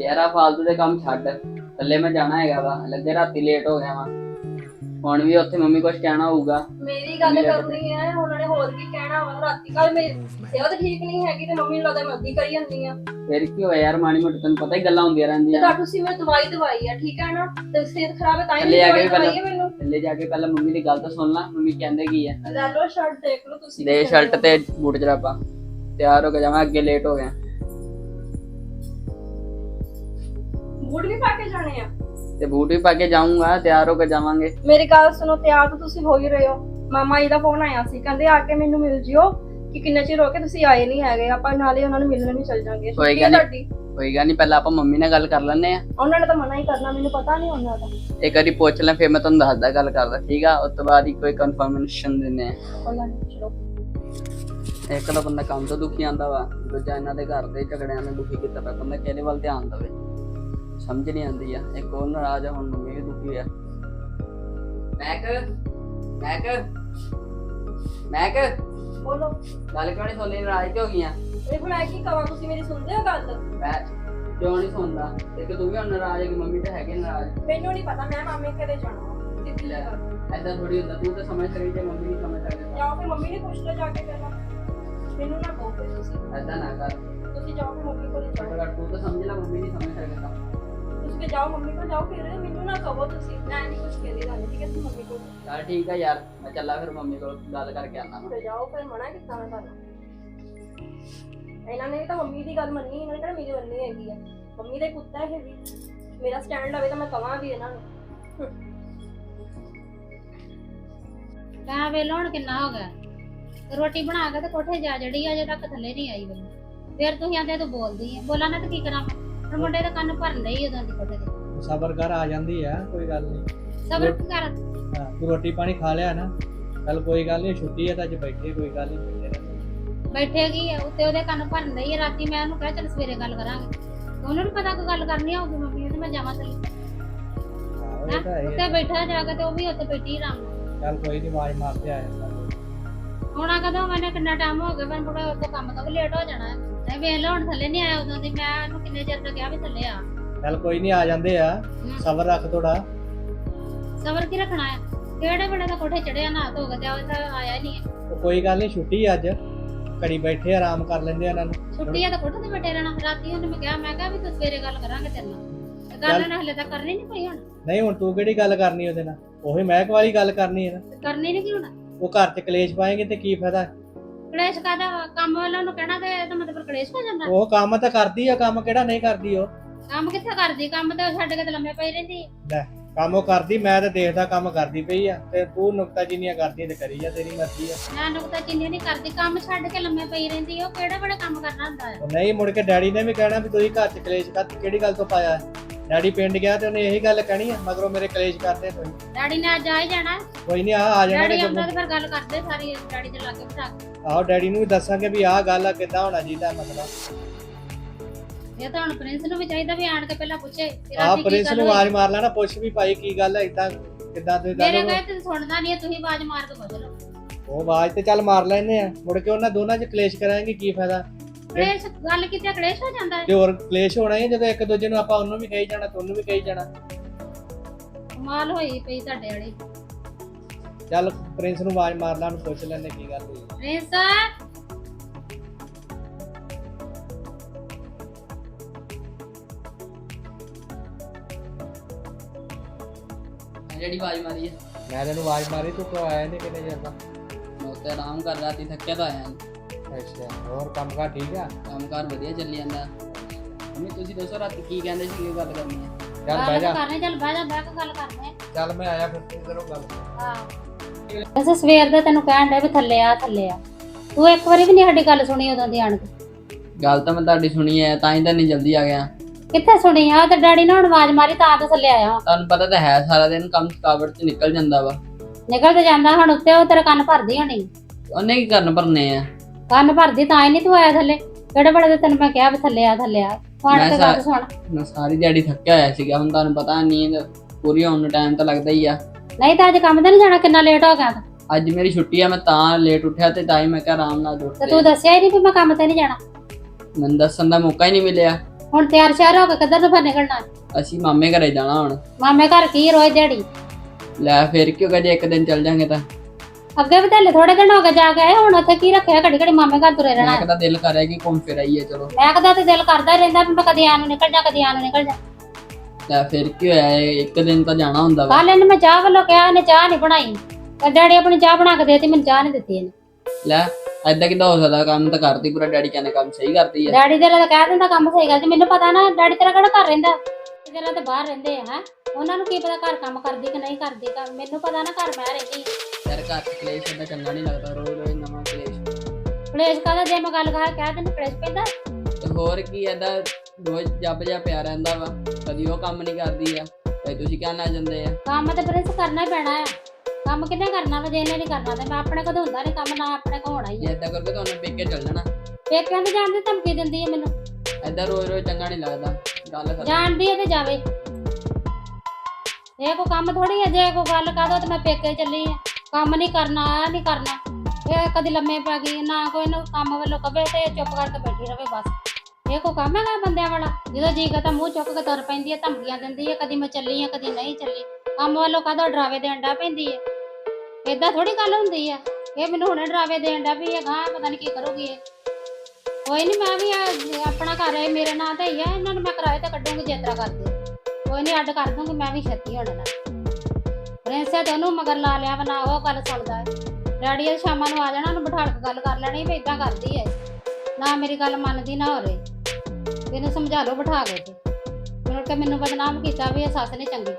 ਯਾਰ ਫਾਲਤੂ ਦੇ ਕੰਮ ਛੱਡ। ਥੱਲੇ ਮੈਂ ਜਾਣਾ ਹੈਗਾ ਵਾ। ਲੱਗੇ ਰਾਤੀ ਲੇਟ ਹੋ ਗਿਆ ਵਾ। ਹੁਣ ਵੀ ਉੱਥੇ ਮੰਮੀ ਕੁਝ ਕਹਿਣਾ ਹੋਊਗਾ। ਮੇਰੀ ਗੱਲ ਕਰਨੀ ਹੈ ਉਹਨਾਂ ਨੇ ਹੋਰ ਕੀ ਕਹਿਣਾ ਵਾ? ਰਾਤੀ ਕੱਲ ਮੇਰੀ ਸਿਹਤ ਠੀਕ ਨਹੀਂ ਹੈਗੀ ਤੇ ਮੰਮੀ ਨੂੰ ਲੱਗਦਾ ਮੈਂ ਅੱਧੀ ਕਰੀ ਜਾਂਦੀ ਆ। ਫਿਰ ਕੀ ਹੋਇਆ ਯਾਰ? ਮਾੜੀ ਮੋਟੀ ਤੈਨੂੰ ਪਤਾ ਹੀ ਗੱਲਾਂ ਹੁੰਦੀਆਂ ਤੇ ਰਹਿੰਦੀਆਂ। ਤਾਂ ਤੁਸੀਂ ਮੈਨੂੰ ਦਵਾਈ ਦਵਾਈ ਆ ਠੀਕ ਹੈ ਨਾ? ਤੇ ਸਿਹਤ ਖਰਾਬ ਹੈ ਤਾਂ ਹੀ ਥੱਲੇ ਆ ਦਵਾਈ ਹੈ ਮੈਨੂੰ। ਥੱਲੇ ਜਾ ਕੇ ਪਹਿਲਾਂ ਮੰਮੀ ਦੀ ਗੱਲ ਤਾਂ ਸੁਣ ਲੈ। ਮੰਮੀ ਕਹਿੰਦੇ ਕੀ ਹੈ ਲੈ ਲਓ ਸ਼ਰਟ ਦੇਖ ਲਓ ਤੁਸੀਂ ਦੇ ਸ਼ਰਟ ਤੇ ਬੂਟ ਜਰਾਬਾ। ਤਿਆਰ ਹੋ ਕੇ ਜਾਵਾਂ ਅੱਗੇ ਲੇਟ ਹੋ ਗਿਆ। ਬੂਟ ਵੀ ਪਾ ਕੇ ਜਾਣੇ ਆ? ਤੇ ਬੂਟ ਵੀ ਪਾ ਕੇ ਜਾਊਂਗਾ ਤਿਆਰ ਹੋ ਕੇ ਜਾਵਾਂਗੇ। ਮੇਰੀ ਗੱਲ ਸੁਣੋ ਤਿਆਰ ਤਾਂ ਤੁਸੀਂ ਹੋ ਹੀ ਰਹੇ ਹੋ। ਮਾਮਾ ਜੀ ਦਾ ਫੋਨ ਆਇਆ ਸੀ ਕਹਿੰਦੇ ਆ ਕੇ ਮੈਨੂੰ ਮਿਲ ਜਿਓ ਕਿ ਕਿੰਨੇ ਚਿਰ ਹੋ ਕੇ ਤੁਸੀਂ ਆਏ ਨਹੀਂ ਹੈਗੇ ਆਪਾਂ ਨਾਲੇ ਉਹਨਾਂ ਨੂੰ ਮਿਲਣ ਵੀ ਚੱਲ ਜਾਾਂਗੇ। ਕੋਈ ਗੱਲ ਨੀ। ਕੋਈ ਗੱਲ ਨਹੀਂ ਪਹਿਲਾਂ ਆਪਾਂ ਮੰਮੀ ਨਾਲ ਗੱਲ ਕਰ ਲੈਂਦੇ ਆ। ਉਹਨਾਂ ਨੇ ਤਾਂ ਮਨਾ ਹੀ ਕਰਨਾ ਮੈਨੂੰ ਪਤਾ ਨਹੀਂ ਉਹਨਾਂ ਦਾ। ਇੱਕ ਵਾਰੀ ਪੁੱਛ ਲੈ ਫਿਰ ਮੈਂ ਤੁਹਾਨੂੰ ਦੱਸਦਾ ਗੱਲ ਕਰਦਾ ਠੀਕ ਆ? ਉਸ ਤੋਂ ਬਾਅਦ ਹੀ ਕੋਈ ਕਨਫਰਮੇਸ਼ਨ ਦਿੰਦੇ ਆ। ਉਹਨਾਂ ਨੇ ਚਲੋ ਇੱਕ ਤਾਂ ਬੰਦਾ ਕੰਮ ਤੋਂ ਦੁਖੀ ਆਂਦਾ ਵਾ ਦੂਜਾ ਇਹਨਾਂ ਦੇ ਘਰ ਦੇ ਝਗੜਿਆਂ ਨੇ ਦੁਖੀ ਕੀਤਾ ਪਿਆ ਬੰਦਾ ਕਿਹਦੇ ਵੱਲ ਧਿਆਨ ਦੇਵੇ? ਸਮਝ ਨਹੀਂ ਆਉਂਦੀ ਆ। ਇੱਕ ਉਹ ਨਾਰਾਜ਼ ਆ ਹੁਣ ਮੰਮੀ ਵੀ ਦੁਖੀ ਆ। ਮੈਕ ਮੈਕ ਮੈਕ। ਬੋਲੋ। ਗੱਲ ਕਿਉਂ ਨਹੀਂ ਸੁਣਨੀ? ਨਾਰਾਜ਼ ਕਿਉਂ ਹੋ ਗਈਆਂ ਇਹ ਹੁਣ ਐ ਕੀ ਕਵਾਂ ਤੁਸੀਂ ਮੇਰੀ ਸੁਣਦੇ ਹੋ ਗੱਲ? ਮੈਂ ਕਿਉਂ ਨਹੀਂ ਸੁਣਦਾ? ਇੱਕ ਤੂੰ ਵੀ ਹੁਣ ਨਾਰਾਜ਼ ਹੈ ਕਿ ਮੰਮੀ ਤਾਂ ਹੈਗੇ ਨਾਰਾਜ਼। ਮੈਨੂੰ ਨਹੀਂ ਪਤਾ ਮੈਂ ਮਾਮੇ ਕਦੇ ਜਾਣਾ ਸਿੱਧੀ ਲੈ, ਗੱਲ। ਐਦਾਂ ਥੋੜੀ ਹੁੰਦਾ ਤੂੰ ਤਾਂ ਸਮਝ ਸਕਦੀ ਤੇ ਮੰਮੀ ਨਹੀਂ ਸਮਝ ਸਕਦੀ। ਜਾਂ ਫਿਰ ਮੰਮੀ ਨੇ ਪੁੱਛ ਲਓ ਜਾ ਕੇ ਪਹਿਲਾਂ। ਮੈਨੂੰ ਨਾ ਕਹੋ ਫਿਰ ਤੁਸੀਂ। ਐਦਾਂ ਨਾ ਕਰ। ਤੁਸੀਂ ਜਾਓ ਫਿਰ ਮੰਮੀ ਕੋਲ ਜਾਓ। ਅਗਰ ਤੂੰ ਤਾਂ ਸਮਝ ਲੈ ਮੰਮੀ ਨਹੀਂ ਸਮਝ ਸਕਦਾ। ਤੁਸੀਂ ਵੀ ਜਾਓ ਮੰਮੀ ਕੋਲ ਜਾਓ ਫਿਰ ਮੈਨੂੰ ਨਾ ਕਹੋ ਤੁਸੀਂ। ਮੈਂ ਨਹੀਂ ਕੁਝ ਕਹਿੰਦੀ ਗੱਲ ਠੀਕ ਹੈ ਤੁਸੀਂ ਮੰਮੀ ਕੋਲ। ਚੱਲ ਠੀਕ ਆ ਯਾਰ ਮੈਂ ਚੱਲਾਂ ਫਿਰ ਮੰਮੀ ਕੋਲ ਗੱਲ ਕਰਕੇ ਆਣਾ ਤੇ ਜਾਓ ਫਿਰ ਮਨਾ ਕੀਤਾ ਮੈਂ ਤੁਹਾਨੂੰ। ਇਹਨਾਂ ਨੇ ਤਾਂ ਮੰਮੀ ਦੀ ਗੱਲ ਮੰਨੀ ਇਹਨਾਂ ਨੇ ਕਿਹੜਾ ਮੇਰੀ ਮੰਨੀ ਹੈਗੀ ਆ। ਮੰਮੀ ਦਾ ਹੀ ਪੁੱਤ ਹੈ ਇਹ ਵੀ। ਮੇਰਾ ਸਟੈਂਡ ਲਵੇ ਤਾਂ ਮੈਂ ਕਵਾਂ ਵੀ ਇਹਨਾਂ ਨੂੰ। ਮੈਂ ਵੇਲਾ ਹੁਣ ਕਿੰਨਾ ਹੋ ਗਿਆ? ਤੇ ਰੋਟੀ ਬਣਾ ਕੇ ਤੇ ਕੋਠੇ ਜਾ ਜੜੀ ਅਜੇ ਤੱਕ ਥੱਲੇ ਨਹੀਂ ਆਈ ਮੈਨੂੰ। ਫਿਰ ਤੁਸੀਂ ਆਂਦੇ ਤੂੰ ਬੋਲਦੀ ਹੈ ਬੋਲਾਂ ਨਾ ਤੇ ਕੀ ਕਰਾਂ? ਮੈਂ ਹੁਣ ਮੁੰਡੇ ਦੇ ਕੰਨ ਭਰਨ ਲਈ ਉਦੋਂ ਦੀ ਕੋਠੇ ਦੇ ਸਬਰ ਕਰ ਆ ਜਾਂਦੀ ਆ ਕੋਈ ਗੱਲ ਨਹੀਂ। ਸਬਰ ਕੀ ਕਰ। ਹਾਂ, ਤੂੰ ਰੋਟੀ ਪਾਣੀ ਖਾ ਲਿਆ ਨਾ ਚੱਲ ਕੋਈ ਗੱਲ ਨਹੀਂ ਛੁੱਟੀ ਹੈ ਤਾਂ ਅੱਜ ਬੈਠੇ ਕੋਈ ਗੱਲ ਨਹੀਂ ਬੈਠੇ ਰਹਿੰਦੇ। ਬੈਠੇ ਗਈ ਆ, ਉੱਤੇ ਉਹਦੇ ਕੰਨ ਲਈ ਹੈ ਰਾਤੀ ਮੈਂ ਉਹਨੂੰ ਕਿਹਾ ਚੱਲ ਸਵੇਰੇ ਗੱਲ ਕਰਾਂਗੇ। ਉਹਨੂੰ ਨੀ ਪਤਾ ਕੋਈ ਗੱਲ ਕਰਨੀ ਆਉਗੀ ਮੰਮੀ ਤੇ ਮੈਂ ਜਾਵਾਂ ਥੱਲੇ ਆਹੋ, ਇਹ ਤਾਂ ਹੈ ਹੀ ਉੱਤੇ ਆ। ਬੈਠਾ ਜਾ ਕੇ ਤੇ ਉਹ ਵੀ ਉੱਤੇ ਬੈਠੀ ਆਰਾਮ ਨਾਲ। ਚੱਲ ਕੋਈ ਨਹੀਂ ਆਵਾਜ਼ ਮਾਰਦੇ ਆ ਜਾਂਦਾ। ਹੁਣ ਕਦੋਂ ਮੈਨੇ ਕਿੰਨਾ ਟਾਈਮ ਹੋ ਗਿਆ ਮੈਂ ਬੜਾ ਉੱਤੇ ਕੰਮ ਤੋਂ ਵੀ ਲੇਟ ਹੋ ਜਾਣਾ ਹੈ। ਮੈਂ ਵੇਖ ਲਓ ਹੁਣ ਥੱਲੇ ਨਹੀਂ ਆਇਆ ਉਦੋਂ ਦੀ ਮੈਂ ਉਹਨੂੰ ਕਿੰਨੇ ਚਿਰ ਤੋਂ ਕਿਹਾ ਵੀ ਥੱਲੇ ਆ। ਚੱਲ ਕੋਈ ਨਹੀਂ ਆ ਜਾਂਦੇ ਆ। ਸਬਰ ਰੱਖ ਥੋੜਾ ਸਬਰ ਕੀ ਰੱਖਣਾ ਹੈ ਕਿਹੜੇ ਵੇਲੇ ਦਾ ਕੋਠੇ ਚੜਿਆ ਨਾ ਧੋ ਕੇ ਤੇ ਉਹ ਤਾਂ ਆਇਆ ਨਹੀਂ ਹੈ। ਕੋਈ ਗੱਲ ਨਹੀਂ ਛੁੱਟੀ ਆ ਅੱਜ। ਘੜੀ ਬੈਠੇ ਆਰਾਮ ਕਰ ਲੈਂਦੇ ਆ ਇਹਨਾਂ ਨੂੰ। ਛੁੱਟੀ ਆ ਤਾਂ ਕੋਠੇ ਤੇ ਬੈਠੇ ਰਹਿਣਾ। ਰਾਤੀ ਉਹਨੇ ਮੈਂ ਕਿਹਾ ਮੈਂ ਕਿਹਾ ਵੀ ਤੂੰ ਸਵੇਰੇ ਗੱਲ ਕਰਾਂਗੇ ਤੇਰੇ ਨਾਲ। ਤੇ ਗੱਲ ਨਾ ਹਲੇ ਤਾਂ ਕਰਨੀ ਨਹੀਂ ਪਈ ਹੁਣ? ਨਹੀਂ ਹੁਣ ਤੂੰ ਕਿਹੜੀ ਗੱਲ ਕਰਨੀ ਉਹਦੇ ਨਾਲ? ਉਹੀ ਮਹਿਕ ਵਾਲੀ ਗੱਲ ਕਰਨੀ ਹੈ ਨਾ। ਤੇ ਕਰਨੀ ਨਹੀਂ ਕਿ ਹੁਣ? ਉਹ ਘਰ 'ਚ ਕਲੇਸ਼ ਪਾਏਗੇ ਤੇ ਕੀ ਫਾਇਦਾ? ਕਲੇਸ਼ ਕਾਦਾ ਕੰਮ ਵਾਲਾ ਨੂੰ ਕਹਿਣਾ ਤੇ ਇਹਦਾ ਮਤਲਬ ਕਲੇਸ਼ ਹੋ ਜਾਂਦਾ। ਉਹ ਕੰਮ ਤਾਂ ਕਰਦੀ ਆ ਕੰਮ ਕਿਹੜਾ ਨਹੀਂ ਕਰਦੀ ਉਹ। ਕੰਮ ਕਿੱਥੇ ਕਰਦੀ? ਕੰਮ ਤੇ ਛੱਡ ਕੇ ਤੇ ਲੰਮੇ ਪਈ ਰਹਿੰਦੀ। ਕੰਮ ਉਹ ਕਰਦੀ ਮੈਂ ਤਾਂ ਦੇਖਦਾ ਕੰਮ ਕਰਦੀ ਪਈ ਆ ਤੇ ਤੂੰ ਨੁਕਤਾ ਜਿੰਨੀਆਂ ਕਰਦੀ ਤੇ ਕਰੀ ਜਾ ਤੇਰੀ ਮਰਜ਼ੀ ਆ। ਮੈਂ ਨੁਕਤਾ ਚੀਨੀ ਨਹੀਂ ਕਰਦੀ ਕੰਮ ਛੱਡ ਕੇ ਲੰਮੇ ਪਈ ਰਹਿੰਦੀ ਉਹ ਕਿਹੜੇ ਬੜੇ ਕੰਮ ਕਰਨਾ ਹੁੰਦਾ ਹੈ? ਉਹ ਨਹੀਂ ਮੁੜ ਕੇ ਡੈਡੀ ਨੇ ਵੀ ਕਹਿਣਾ ਵੀ ਤੁਸੀਂ ਘਰ 'ਚ ਕਲੇਸ਼ ਕਰ ਕਿਹੜੀ ਗੱਲ ਤੋਂ ਪਾਇਆ? ਹੈ? ਡੈਡੀ ਪਿੰਡ ਗਿਆ ਤੇ ਉਹਨੇ ਇਹੀ ਗੱਲ ਕਹਿਣੀ ਆ ਮਗਰੋਂ ਮੇਰੇ ਕਲੇਸ਼ ਕਰਦੇ ਤੁਸੀਂ ਡੈਡੀ ਨੇ ਅੱਜ ਆ ਹੀ ਜਾਣਾ। ਕੋਈ ਨਹੀਂ ਆ ਆ ਜਾਣਾ ਡੈਡੀ ਤੇ ਫਿਰ ਗੱਲ ਕਰਦੇ ਸਾਰੀ ਡੈਡੀ ਦੇ ਲਾਗੇ ਬਿਠਾ ਕੇ। ਆਹੋ ਡੈਡੀ ਨੂੰ ਵੀ ਦੱਸਾਂਗੇ ਵੀ ਆਹ ਗੱਲ ਆ ਕਿੱਦਾਂ ਹੋਣਾ ਚਾਹੀਦਾ ਮਤਲਬ। ਇਹ ਤਾਂ ਹੁਣ ਪ੍ਰਿੰਸ ਨੂੰ ਵੀ ਚਾਹੀਦਾ ਵੀ ਆਣ ਕੇ ਪਹਿਲਾਂ ਪੁੱਛੇ ਕਿ ਆਹ ਰਾਤੀ ਕੀ ਪ੍ਰਿੰਸ ਗੱਲ ਨੂੰ ਹੋਈ। ਆਵਾਜ਼ ਮਾਰ ਲੈਣਾ ਪੁੱਛ ਵੀ ਭਾਈ ਕੀ ਗੱਲ ਹੈ ਇਦਾਂ ਕਿੱਦਾਂ ਤੁਸੀਂ ਮੇਰੇ ਗੱਲ ਕਹੇ ਤੇ ਸੁਣਦਾ ਨਹੀਂ ਹੈ, ਤੁਸੀਂ ਆਵਾਜ਼ ਮਾਰ ਕੇ ਲਓ ਉਹ ਆਵਾਜ਼ ਤੇ ਚੱਲ ਮਾਰ ਲੈਨੇ ਆ ਮੁੜ ਕੇ ਉਹਨਾਂ ਦੋਨਾਂ 'ਚ ਕਲੇਸ਼ ਕਰਾਂਗੇ ਕੀ ਫਾਇਦਾ। ਕਲੇਸ਼ ਗੱਲ ਕਿਤੇ ਕਲੇਸ਼ ਹੋ ਜਾਂਦਾ ਹੈ? ਤੇ ਹੋਰ ਕਲੇਸ਼ ਹੋਣਾ ਹੀ ਜਦੋਂ ਇੱਕ ਦੂਜੇ ਨੂੰ ਆਪਾਂ ਉਹਨੂੰ ਵੀ ਕਹੀ ਜਾਣਾ ਤੁਹਾਨੂੰ ਵੀ ਕਹੀ ਜਾਣਾ। ਕਮਾਲ ਹੋਈ ਪਈ ਤੁਹਾਡੇ ਵਾਲੀ। ਚੱਲ ਪ੍ਰਿੰਸ ਨੂੰ ਆਵਾਜ਼ ਮਾਰ ਲਾ ਉਹਨੂੰ ਪੁੱਛ ਲੈਨੇ ਕੀ ਗੱਲ ਹੋਈ। ਪ੍ਰਿੰਸ! ਜਿਹੜੀ ਆਵਾਜ਼ ਮਾਰੀ ਹੈ ਮੈਂ ਤੈਨੂੰ ਆਵਾਜ਼ ਮਾਰੀ ਤੂੰ ਕਿਉਂ ਆਇਆ ਨਹੀਂ ਕਿੰਨੇ ਚਿਰ ਦਾ ਮੈਂ ਉੱਤੇ ਆਰਾਮ ਕਰ ਰਾਤੀ ਥੱਕਿਆ ਤਾਂ ਆਇਆ ਨੀ। ਅੱਛਾ ਹੋਰ ਕੰਮ ਕਾ ਠੀਕ ਆ? ਕੰਮਕਾਰ ਵਧੀਆ ਚੱਲੀ ਜਾਂਦਾ। ਮੰਮੀ ਤੁਸੀਂ ਦੱਸੋ ਰਾਤੀ ਕੀ ਕਹਿੰਦੇ ਸੀ ਕੀ ਗੱਲ ਕਰਨੀ ਹੈ ਚੱਲ ਬਹਿ ਜਾ। ਕਰਨੇ ਚੱਲ ਬਹਿ ਜਾ ਬਹਿ ਕੇ ਗੱਲ ਕਰਦੇ ਚੱਲ ਮੈਂ ਆਇਆ ਫਿਰ ਤੂੰ ਕਰੋ ਗੱਲ। ਹਾਂ ਵੈਸੇ ਸਵੇਰ ਦਾ ਤੈਨੂੰ ਕਹਿਣ ਡਿਆ ਵੀ ਥੱਲੇ ਆ ਥੱਲੇ ਆ। ਤੂੰ ਇੱਕ ਵਾਰੀ ਵੀ ਨਹੀਂ ਸਾਡੀ ਗੱਲ ਸੁਣੀ ਉਦੋਂ ਦੀ ਆਣ ਕੇ। ਗੱਲ ਤਾਂ ਮੈਂ ਤੁਹਾਡੀ ਸੁਣੀ ਹੈ ਤਾਂ ਹੀ ਤਾਂ ਨਹੀਂ ਜਲਦੀ ਆ ਗਿਆ। ਕਿੱਥੇ ਸੁਣੀ ਆ? ਤੇ ਡੈਡੀ ਨੇ ਹੁਣ ਆਵਾਜ਼ ਮਾਰੀ ਤਾਂ ਤਾਂ ਥੱਲੇ ਆਇਆ। ਵਾਂ। ਤੁਹਾਨੂੰ ਪਤਾ ਤਾਂ ਹੈ ਸਾਰਾ ਦਿਨ ਕੰਮ ਥਕਾਵਟ ਚ ਨਿਕਲ ਜਾਂਦਾ ਵਾ। ਨਿਕਲ ਤੇ ਜਾਂਦਾ ਹੁਣ ਉੱਤੇ ਉਹ ਤੇਰੇ ਕੰਨ ਭਰਦੀ ਹੋਣੀ। ਉਹਨੇ ਕੀ ਕਰਨ ਭਰਨੇ ਆ? ਕੰਨ ਭਰਦੀ ਤਾਂ ਹੀ ਨਹੀਂ ਤੂੰ ਆਇਆ ਥੱਲੇ। ਕਿਹੜੇ ਬੜੇ ਦੇ ਤੈਨੂੰ ਮੈਂ ਕਿਹਾ ਵੀ ਥੱਲੇ ਆ ਥੱਲੇ ਆ। ਹੁਣ ਮੈਂ ਤੇ ਸਾ- ਗੱਲ ਸੁਣ। ਮੈਂ ਸਾਰੀ ਦਿਹਾੜੀ ਥੱਕਿਆ ਹੋਇਆ ਸੀਗਾ ਹੁਣ ਤੁਹਾਨੂੰ ਪਤਾ ਨੀਂਦ ਪੂਰੀ ਹੋਣ ਨੂੰ ਟਾਈਮ ਤਾਂ ਲੱਗਦਾ ਹੀ ਆ। ਨਹੀਂ ਤਾਂ ਅੱਜ ਕੰਮ ਤੇ ਨਹੀਂ ਜਾਣਾ ਕਿੰਨਾ ਲੇਟ ਹੋ ਗਿਆ ਤੂੰ। ਅੱਜ ਮੇਰੀ ਛੁੱਟੀ ਆ ਮੈਂ ਤਾਂ ਲੇਟ ਉੱਠਿਆ ਤੇ ਤਾਂ ਹੀ ਮੈਂ ਕਿਹਾ ਆਰਾਮ ਨਾਲ ਉੱਠ ਤੇ ਤੂੰ। ਦੱਸਿਆ ਹੀ ਨਹੀਂ ਵੀ ਮੈਂ ਕੰਮ ਤੇ ਨਹੀਂ ਜਾਣਾ। ਮੈਨੂੰ ਦੱਸਣ ਦਾ ਮੌਕਾ ਹੀ ਨਹੀਂ ਮਿਲਿਆ। ਹੁਣ ਤਿਆਰ ਸ਼ਿਆਰ ਹੋ ਕੇ ਕਿੱਧਰ ਨੂੰ ਫਿਰ ਨਿਕਲਣਾ? ਅਸੀਂ ਮਾਮੇ ਘਰੇ ਜਾਣਾ ਹੁਣ। ਮਾਮੇ ਘਰ ਕੀ ਰੋਜ਼ ਦਿਹਾੜੀ? ਲੈ ਫਿਰ ਕਿਉਂ ਕਦੇ ਇੱਕ ਦਿਨ ਚੱਲ ਜਾਂਗੇ ਤਾਂ। ਅੱਗੇ ਵੀ ਥੱਲੇ ਥੋੜੇ ਦਿਨ ਹੋ ਗਏ ਜਾ ਕੇ ਆਏ ਹੁਣ ਉੱਥੇ ਕੀ ਰੱਖਿਆ? ਘੜੀ ਘੜੀ ਮਾਮੇ ਘਰ ਤੁਰੇ ਰਹਿਣਾ। ਮੈਂ ਕਦਾ ਦਿਲ ਕਰਿਆ ਕਿ ਘੁੰਮ ਫਿਰ ਆਈਏ ਚਲੋ। ਮੈਂ ਕਦਾ ਤੇ ਦਿਲ ਕਰਦਾ ਹੀ ਰਹਿੰਦਾ ਵੀ ਮੈਂ ਕਦੇ ਆਣ ਨੂੰ ਨਿਕਲ ਜਾ ਕਦੇ ਆਣ ਨੂੰ ਨਿਕਲ ਜਾ। ਲੈ ਫਿਰ ਕੀ ਹੋਇਆ ਇਹ ਇੱਕ ਦਿਨ ਤਾਂ ਜਾਣਾ ਹੁੰਦਾ ਵਾ। ਕੱਲ ਇਹਨੂੰ ਮੈਂ ਚਾਹ ਵੱਲੋਂ ਕਿਹਾ ਇਹਨੇ ਚਾਹ ਨਹੀਂ ਬਣਾਈ। ਤੇ ਡੈਡੀ ਆਪਣੀ ਚਾਹ ਬਣਾ ਕੇ ਦੇਤੀ ਮੈਨੂੰ ਚਾਹ ਨਹੀਂ ਦਿੱਤੀ ਇਹਨੇ। ਲੈ ਐਦਾਂ ਕਿਦਾਂ ਹੋ ਸਕਦਾ ਕੰਮ ਤਾਂ ਕਰਦੀ ਪੂਰਾ ਡੈਡੀ ਕਹਿੰਦੇ ਕੰਮ ਸਹੀ ਕਰਦੀ ਹੈ ਡੈਡੀ ਤੇਰਾ ਤਾਂ ਕਹਿ ਦਿੰਦਾ ਕੰਮ ਸਹੀ ਕਰਦੀ ਮੈਨੂੰ ਪਤਾ ਨਾ ਡੈਡੀ ਤੇਰਾ ਕਿਹੜਾ ਘਰ ਰਹਿੰਦਾ? ਤੇਰਾ ਤਾਂ ਬਾਹਰ ਰਹਿੰਦੇ ਆ ਹੈ? ਉਹਨਾਂ ਨੂੰ ਕੀ ਪਤਾ ਘਰ ਕੰਮ ਕਰਦੀ ਕਿ ਨਹੀਂ ਕਰਦੀ ਘਰ ਮੈਨੂੰ ਪਤਾ ਨਾ ਘਰ ਮੈਂ ਰਹਿੰਦੀ। ਹਾਂ। ਯਾਰ ਘਰ ਚ ਕਲੇਸ਼ ਏਦਾਂ ਚੰਗਾ ਨਹੀਂ ਲੱਗਦਾ ਰੋਜ਼ ਰੋਜ਼ ਨਵਾਂ ਕਲੇਸ਼। ਕਲੇਸ਼ ਕਾਹਦਾ ਜੇ ਮੈਂ ਗੱਲ ਕਹਾ ਕਹਿ ਤੈਨੂੰ ਕਲੇਸ਼ ਪੈਂਦਾ? ਤੇ ਹੋਰ ਕੀ ਏਦਾਂ ਰੋਜ਼ ਜੱਬ ਜਾ ਪਿਆ ਰਹਿੰਦਾ ਵਾ ਕਦੀ ਉਹ ਕੰਮ ਨਹੀਂ ਕਰਦੀ ਆ ਕਦੀ ਤੁਸੀਂ ਕਹਿਣ ਆ ਜਾਂਦੇ ਆ। ਕੰਮ ਤੇ ਪ੍ਰਿੰਸ ਕਰਨਾ ਹੀ ਪੈਣਾ ਆ। ਕੰਮ ਕਿੰਨੇ ਕਰਨਾ ਵਾ ਜੇ ਇਹਨੇ ਨਹੀਂ ਕਰਨਾ ਤੇ ਮੈਂ ਆਪਣੇ ਕੋਲ ਤਾਂ ਹੁੰਦਾ ਨਹੀਂ ਕੰਮ ਨਾ ਆਪਣੇ ਕੋਲ ਹੋਣਾ ਹੀ ਜੇ ਆ ਏਦਾਂ ਕਰੋਗੇ ਤੁਹਾਨੂੰ ਪੇਕੇ ਚੱਲ ਜਾਣਾ। ਪੇਕਿਆਂ ਦੇ ਜਾਣ ਦੀ ਧਮਕੀ ਦਿੰਦੀ ਹੈ ਮੈਨੂੰ। ਏਦਾਂ ਰੋਜ਼ ਰੋਜ਼ ਚੰਗਾ ਨਹੀਂ ਲੱਗਦਾ ਗੱਲ ਕਰ ਜਾਣਦੀ ਹੈ ਤੇ ਜਾਵੇ। ਇਹ ਕੋ ਕੰਮ ਥੋੜੀ ਹੈ ਜੇ ਕੋ ਗੱਲ ਕਰ ਦੋ ਤੇ ਮੈਂ ਪੇਕੇ ਚੱਲੀ ਆ। ਕੰਮ ਨਹੀਂ ਕਰਨਾ ਆ ਨਹੀਂ ਕਰਨਾ। ਇਹ ਕਦੀ ਲੰਮੇ ਪੈ ਗਈ, ਨਾ ਕੋਈ ਇਹਨੂੰ ਕੰਮ ਵੱਲੋਂ ਕਵੇ ਤੇ ਇਹ ਚੁੱਪ ਕਰਕੇ ਬੈਠੀ ਰਵੇ ਬਸ। ਇਹ ਕੋ ਕੰਮ ਹੈਗਾ ਬੰਦਿਆਂ ਵਾਲਾ? ਜਦੋਂ ਜੀ ਕਰਦਾ ਮੂੰਹ ਚੁੱਕ ਕੇ ਤੁਰ ਪੈਂਦੀ ਹੈ ਧਮਕੀਆਂ ਦਿੰਦੀ ਹੈ ਕਦੀ ਮੈਂ ਚੱਲੀ ਆ, ਕਦੀ ਨਹੀਂ ਚੱਲੀ। ਕੰਮ ਵੱਲੋਂ ਕਾਹਦਾ ਡਰਾਵੇ ਦੇਣ ਡਾ ਪੈਂਦੀ ਹੈ ਏਦਾਂ ਥੋੜੀ ਗੱਲ ਹੁੰਦੀ ਆ। ਇਹ ਮੈਨੂੰ ਹੁਣੇ ਡਰਾਵੇ ਦੇਣ ਡਾ ਵੀ ਇਹ ਗਾਂ ਪਤਾ ਨਹੀਂ ਕੀ ਕਰੂਗੀ ਇਹ। ਕੋਈ ਨਹੀਂ ਮੈਂ ਵੀ ਆਪਣਾ ਘਰ ਹੈ ਮੇਰੇ ਨਾਂ ਤੇ ਹੀ ਆ, ਇਹਨਾਂ ਨੂੰ ਮੈਂ ਕਿਰਾਏ ਤੇ ਕੱਢੂੰਗੀ, ਜਿਸ ਕਰਦੇ ਕੋਈ ਨਹੀਂ ਅੱਡ ਕਰ ਦੂੰਗੀ, ਮੈਂ ਵੀ ਛੇਤੀ ਹੋਣਾ ਪ੍ਰਿੰਸਾ ਤੇ ਉਹਨੂੰ ਮਗਰ ਲਾ ਲਿਆ ਵਾ, ਨਾ ਉਹ ਗੱਲ ਸੁਣਦਾ। ਹੈ ਡੈਡੀ ਇਹ ਸ਼ਾਮਾਂ ਨੂੰ ਆ ਜਾਣਾ, ਉਹਨੂੰ ਬਿਠਾ ਕੇ ਗੱਲ ਕਰ ਲੈਣੀ ਵੀ ਇਦਾਂ ਕਰਦੀ ਹੈ ਨਾ ਮੇਰੀ ਗੱਲ ਮੰਨਦੀ, ਨਾ ਹੋਰੇ। ਇਹਨੂੰ ਸਮਝਾ ਲਓ ਬਿਠਾ ਕੇ। ਤੇ ਮੁੜ ਕੇ ਮੈਨੂੰ ਬਦਨਾਮ ਕੀਤਾ ਵੀ ਇਹ ਸੱਸ ਨੇ ਚੰਗੀ।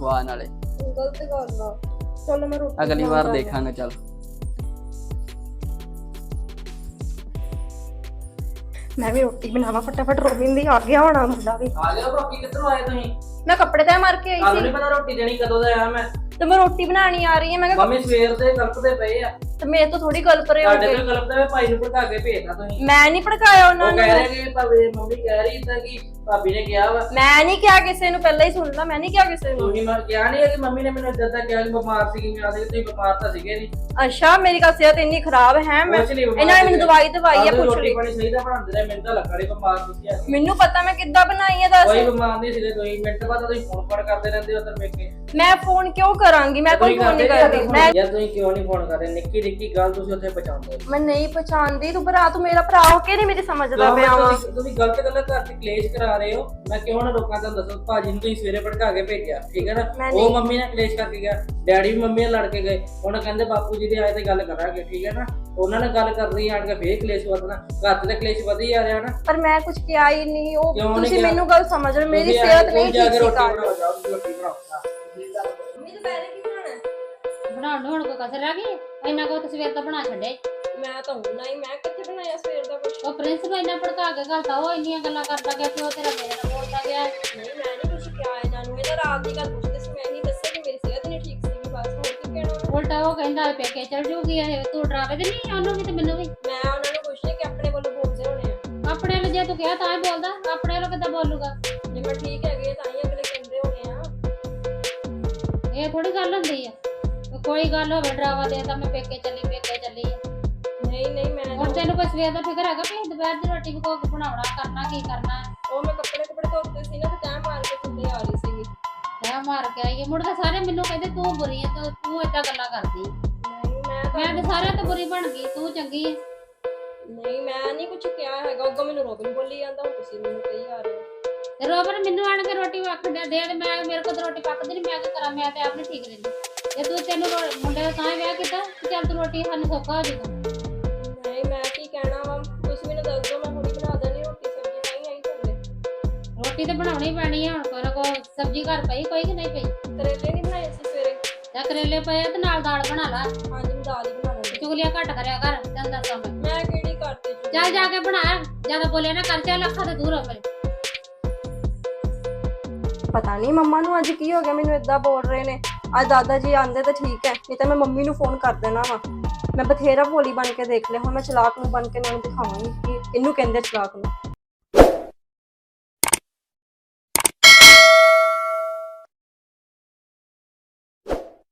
ਖਵਾ ਨਾਲੇ। ਗਲਤ ਗੱਲ ਚਲੋ ਮੈਂ ਰੋਟੀ ਅਗਲੀ ਵਾਰ ਦੇਖਾਂਗੇ ਚੱਲ। ਮੈਂ ਵੀ ਰੋਟੀ ਬਣਾਵਾਂ ਫਟਾਫਟ ਰੋਬਿਨ ਦੀ ਆ ਗਿਆ ਹੋਣਾ ਮੁੰਡਾ ਵੀ। ਆ ਗਏ ਰੋਟੀ ਕਿੱਧਰੋਂ ਆਏ ਤੁਸੀਂ? ਮੈਂ ਕੱਪੜੇ ਤਾਂ ਮਾਰ ਕੇ ਆਈ ਤੁਹਾਨੂੰ ਸੀ। ਪਤਾ ਰੋਟੀ ਦੇਣੀ ਕਦੋਂ ਦਾ ਆ ਮੈਂ? ਤੇ ਮੈਂ ਰੋਟੀ ਬਣਾਣੀ ਆ ਰਹੀ ਹਾਂ ਮੈਂ ਕਿਹਾ ਮੰਮੀ ਸਵੇਰ ਦੇ ਕਲਪਦੇ ਪਏ ਆ। ਤੇ ਮੇਰੇ ਤੋਂ ਥੋੜੀ ਗੱਲ ਪਰੇ ਹੋ ਸਾਡੇ ਗਈ ਤੋਂ ਕਲਪਦੇ ਪਏ ਭਾਈ ਨੂੰ ਭੜਕਾ ਕੇ ਭੇਜਦਾ ਤੁਸੀਂ। ਮੈਂ ਨਹੀਂ ਭੜਕਾਇਆ ਉਹਨਾਂ ਉਹ ਕਹਿ ਨੂੰ। ਰਹੇ ਕਿ ਭਾਵੇਂ ਮੰਮੀ ਕਹਿ ਰਹੀ ਤਾਂ ਕਿ ਭਾਬੀ ਨੇ ਕਿਹਾ ਵਾ। ਮੈਂ ਨਹੀਂ ਕਿਹਾ ਕਿਸੇ ਨੂੰ ਪਹਿਲਾਂ ਹੀ ਸੁਣ ਲਾ ਮੈਂ ਨਹੀਂ ਕਿਹਾ ਕਿਸੇ ਨੂੰ। ਤੁਸੀਂ ਮੈਂ ਕਿਹਾ ਨਹੀਂ ਕਿ ਮੰਮੀ ਨੇ ਮੈਨੂੰ ਇਦਾਂ ਕਿਹਾ ਕਿ ਬਿਮਾਰ ਸੀਗੀ ਮੈਂ ਆਦੇ ਤੁਸੀਂ ਬਿਮਾਰ ਤਾਂ ਸੀਗੇ ਨਹੀਂ ਅੱਛਾ ਮੇਰੀ ਕਾ ਸਿਹਤ ਇੰਨੀ ਖਰਾਬ ਹੈ ਮੈਂ ਕੁਛ ਨਹੀਂ ਬਿਮਾਰ ਇਹਨਾਂ ਨੇ ਮੈਨੂੰ ਸੀਗੇ। ਦਵਾਈ ਦਵਾਈ ਆਪਦੀ ਪੁੱਛ ਰੋਟੀ ਲਈ ਪਾਣੀ ਸਹੀ ਤਾਂ ਬਣਾਉਂਦੇ ਰਹੇ ਮੈਨੂੰ ਤਾਂ ਲੱਗਾ ਨਹੀਂ ਬਿਮਾਰ ਤੁਸੀਂ ਆ। ਮੈਨੂੰ ਪਤਾ ਮੈਂ ਕਿੱਦਾਂ ਬਣਾਈ ਹੈ ਦੱਸ। ਕੋਈ ਬਿਮਾਰ ਨਹੀਂ ਸੀਗੇ ਤੁਸੀਂ ਮਿੰਟ ਬਾਅਦ ਤੁਸੀਂ ਫੋਨ ਫੜ ਕਰਦੇ ਰਹਿੰਦੇ ਹੋ ਵੇਖੇ ਮੈਂ ਫੋਨ ਕਿਉਂ ਕਰਾਂਗੀ? ਮੈਂ ਕੋਈ ਫੋਨ ਨਹੀਂ ਕਰਦੀ। ਮੈਂ ਯਾਰ ਤੁਸੀਂ ਕਿਉਂ ਨਹੀਂ ਫੋਨ ਕਰ ਰਹੇ ਨਿੱਕੀ ਨਿੱਕੀ ਗੱਲ ਤੁਸੀਂ ਉੱਥੇ ਪਹੁੰਚਾਉਂਦੇ ਹੋ। ਮੈਂ ਨਹੀਂ ਪਛਾਣਦੀ ਤੂੰ ਭਰਾ ਤੂੰ ਮੇਰਾ ਭਰਾ ਹੋ ਕੇ ਨਹੀਂ ਮੇਰੀ ਸਮਝਦਾ ਪਿਆ ਵਾ। ਤੁਸੀਂ ਤੁਸੀਂ ਗਲਤ ਗੱਲਾਂ ਘਰ ਚ ਕਲੇਸ਼ ਕਰਾ ਰਹੇ ਹੋ। ਮੈਂ ਕਿਉਂ ਨਾ ਰੋਕਾਂ ਤੁਹਾਨੂੰ ਦੱਸੋ? ਭਾਜੀ ਨੂੰ ਤੁਸੀਂ ਸਵੇਰੇ ਭੜਕਾ ਕੇ ਭੇਜਿਆ ਠੀਕ ਹੈ ਨਾ? ਮੈਂ ਉਹ ਮੰਮੀ ਨਾਲ ਕਲੇਸ਼ ਕਰਕੇ ਗਿਆ। ਡੈਡੀ ਵੀ ਮੰਮੀ ਨਾਲ ਲੜ ਕੇ ਗਏ। ਉਹਨਾਂ ਕਹਿੰਦੇ ਬਾਪੂ ਜੀ ਦੇ ਆਏ ਤੇ ਗੱਲ ਕਰਾਂਗੇ ਠੀਕ ਹੈ ਨਾ? ਉਹਨਾਂ ਨੇ ਗੱਲ ਕਰਨੀ ਆਣ ਕੇ ਫੇਰ ਕਲੇਸ਼ ਵਧਣਾ। ਘਰ ਚ ਤਾਂ ਕਲੇਸ਼ ਵਧੀ ਜਾ ਰਿਹਾ ਨਾ। ਪਰ ਮੈਂ ਕੁਝ ਕਿਹਾ ਹੀ ਨਹੀਂ। ਉਹ ਕਿਉਂ ਨਹੀਂ ਤੁਸੀਂ ਕਿਹਾ? ਮੈਨੂੰ ਗੱਲ ਸਮਝ ਰਹੇ ਮੇਰੀ ਤੁਸੀਂ ਸਿਹਤ ਨਹੀਂ ਜਾ ਠੀਕ ਕੇ ਸੀ ਰੋਟੀ ਕੱਲ ਬਣਾਓ ਜਾਓ ਤੁਸੀਂ ਰੋਟੀ ਬਣਾਓ। ਹਾਂ, ਠੀਕ ਆ। ਮੰਮੀ ਦੁਪਹਿਰੇ ਕੀ ਬਣਾਉਣਾ ਬਣਾਉਣ ਨੂੰ ਹੁਣ ਕੋਈ ਕਸਰ ਰਹਿ ਗਈ? ਇੰਨਾ ਕੋ ਸਵੇਰ ਤਾਂ ਬਣਾ ਛੱਡੇ। ਮੈਂ ਤਾਂ ਹੁਣ ਨਹੀਂ ਮੈਂ ਕਿੱਥੇ ਬਣਾਇਆ ਸਵੇਰ ਦਾ ਕੁਝ ਉਹ ਪ੍ਰਿੰਸ ਨੂੰ ਇੰਨਾ ਭੜਕਾ ਕੇ ਘਲਤਾ ਉਹ ਇੰਨੀਆਂ ਗੱਲਾਂ ਕਰਦਾ ਗਿਆ ਕਿ ਉਹ ਤੇਰਾ ਮੇਰੇ ਨਾਲ ਬੋਲਦਾ ਗਿਆ ਨਹੀਂ ਮੈਂ ਨਹੀਂ ਕੁਝ ਕਿਹਾ ਇਹਨਾਂ ਨੂੰ। ਇਹ ਤਾਂ ਰਾਤ ਦੀ ਗੱਲ ਪੁੱਛਦੇ ਸੀ ਮੈਂ ਨਹੀਂ ਦੱਸਿਆ ਕਿ ਮੇਰੀ ਸਿਹਤ ਨਹੀਂ ਠੀਕ ਸੀ ਬਸ ਹੋਰ ਕੀ ਕਹਿਣਾ। ਉਹਨੂੰ? ਉਲਟਾ ਉਹ ਕਹਿੰਦਾ ਪੇਕੇ ਚਲ ਜੂਗੀ ਇਹ ਤੂੰ ਡਰਾਵੇ ਤੇ ਨਹੀਂ ਉਹਨੂੰ ਵੀ ਤੇ ਮੈਨੂੰ ਵੀ? ਮੈਂ ਉਹਨਾਂ ਨੂੰ ਪੁੱਛਿਆ ਕਿ ਆਪਣੇ ਵੱਲੋਂ ਬੋਲਦੇ ਹੋਣੇ ਆ। ਆਪਣੇ ਵੱਲ ਜੇ ਤੂੰ ਕਿਹਾ ਤਾਂ ਹੀ ਬੋਲਦਾ ਆਪਣੇ ਵੱਲੋਂ ਕਿੱਦਾਂ ਬੋਲੂਗਾ? ਜੇ ਮੈਂ ਠੀਕ ਹੀ ਇਹ ਥੋੜੀ ਗੱਲ ਹੁੰਦੀ ਆ। ਕੋਈ ਗੱਲ ਹੋਵੇ ਡਰਾਵਾ ਦੇ ਤਾਂ ਮੈਂ ਪੇਕੇ ਚੱਲੀ ਪੇਕੇ ਚੱਲੀ ਆ। ਨਹੀਂ ਨਹੀਂ ਮੈਂ ਹੁਣ ਤੈਨੂੰ ਕੋਈ ਸਵੇਰ ਦਾ ਫਿਕਰ ਹੈਗਾ ਵੀ ਦੁਪਹਿਰ ਦੀ ਰੋਟੀ ਵੀ ਕੋਈ ਬਣਾਉਣਾ ਕਰਨਾ ਕੀ ਕਰਨਾ? ਉਹ ਮੈਂ ਕੱਪੜੇ ਕੱਪੜੇ ਧੋਤੇ ਸੀ ਨਾ ਤੇ ਤੈਂ ਮਾਰ ਕੇ ਥੱਲੇ ਆ ਰਹੀ ਸੀਗੀ। ਮੈਂ ਮਾਰ ਕੇ ਆਈ। ਮੁੜ ਕੇ ਸਾਰੇ ਮੈਨੂੰ ਕਹਿੰਦੇ ਤੂੰ ਬੁਰੀ ਆ ਤੂੰ ਤੂੰ ਏਦਾਂ ਗੱਲਾਂ ਕਰਦੀ ਨਹੀਂ ਮੈਂ ਤਾਂ ਮੈਂ ਤੇ ਸਾਰਿਆਂ ਤੋਂ ਬੁਰੀ ਬਣ ਗਈ ਤੂੰ ਚੰਗੀ ਆ। ਨਹੀਂ ਮੈਂ ਨਹੀਂ ਕੁਝ ਕਿਹਾ ਹੈਗਾ। ਅੱਗੋਂ ਮੈਨੂੰ ਰੋਬਿਨ ਬੋਲੀ ਜਾਂਦਾ ਹੁਣ ਤੁਸੀਂ ਮੈਨੂੰ ਕਹੀ ਆ ਰਹੇ ਹੋ। ਤੇ ਰੋਬਨ ਮੈਨੂੰ ਆਣ ਕੇ ਰੋਟੀ ਵਕ ਦੇ ਦੇ ਤੇ ਮੈਂ ਮੇਰੇ ਕੋਲ ਤਾਂ ਰੋਟੀ ਪੱਕਦੀ ਨਹੀਂ ਮੈਂ ਕੀ ਕਰਾਂ ਮੈਂ ਤੇ ਆਪ ਨਹੀਂ ਠੀਕ ਰਹਿੰਦੀ। ਜੇ ਤੂੰ ਤੈਨੂੰ ਰੋ- ਮੁੰਡੇ ਦਾ ਤਾਂ ਹੀ ਵਿਆਹ ਕੀਤਾ ਤੇ ਚੱਲ ਤੂੰ ਰੋਟੀ ਸਾਨੂੰ ਸੌਖਾ ਹੋ ਜਾਊਗਾ ਨਹੀਂ ਮੈਂ ਕੀ ਕਹਿਣਾ ਵਾ ਤੁਸੀਂ ਮੈਨੂੰ ਦੱਸ ਦਿਓ ਮੈਂ ਹੁਣੀ ਬਣਾ ਦੇਣੀ ਰੋਟੀ ਸਬਜ਼ੀ ਨਹੀਂ ਆਈ ਥੱਲੇ ਰੋਟੀ ਤੇ ਬਣਾਉਣੀ ਪੈਣੀ ਆ ਹੁਣ ਕੋਈ ਨਾ ਕੋਈ ਸਬਜ਼ੀ ਘਰ ਪਈ ਕੋਈ ਕਿ ਨਹੀਂ ਪਈ? ਕਰੇਲੇ ਨਹੀਂ ਬਣਾਏ ਸੀ ਸਵੇਰੇ? ਜਾਂ ਕਰੇਲੇ ਪਏ ਆ ਤੇ ਨਾਲ ਦਾਲ ਬਣਾ ਲਾ। ਹਾਂਜੀ ਮੈਂ ਦਾਲ ਹੀ ਬਣਾ ਲੈਂਦੀ। ਚੁਗਲੀਆਂ ਘੱਟ ਕਰਿਆ ਕਰ ਤੈਨੂੰ ਦੱਸਾਂ ਮੈਂ। ਮੈਂ ਕਿਹੜੀ ਕਰਤੀ ਚੁੱਪ? ਚੱਲ ਜਾ ਕੇ ਬਣਾ ਜ਼ਿਆਦਾ ਬੋਲੇ ਨਾ ਕਰ ਚੱਲ ਅੱਖਾਂ ਤੇ ਦੂਰ ਹੋ ਮੇਰੇ ਪਤਾ ਨਹੀਂ। ਮੰਮਾ ਨੂੰ ਅੱਜ ਕੀ ਹੋ ਗਿਆ? ਮੈਨੂੰ ਇਦਾਂ ਬੋਲ ਰਹੇ ਨੇ। ਅੱਜ ਦਾਦਾ ਜੀ ਆਂਦੇ ਤਾਂ ਠੀਕ ਹੈ, ਨਹੀਂ ਤਾਂ ਮੈਂ ਮੰਮੀ ਨੂੰ ਫੋਨ ਕਰ ਦੇਣਾ ਵਾ। ਮੈਂ ਬਥੇਰਾ ਭੋਲੀ ਬਣ ਕੇ ਦੇਖ ਲਿਆ। ਹੁਣ ਮੈਂ ਚਲਾਕ ਨੂੰ ਬਣ ਕੇ ਇਹਨਾਂ ਨੂੰ ਦਿਖਾਵਾਂਗੀ ਕਿ ਇਹਨੂੰ ਕਹਿੰਦੇ ਚਲਾਕ ਨੂੰ।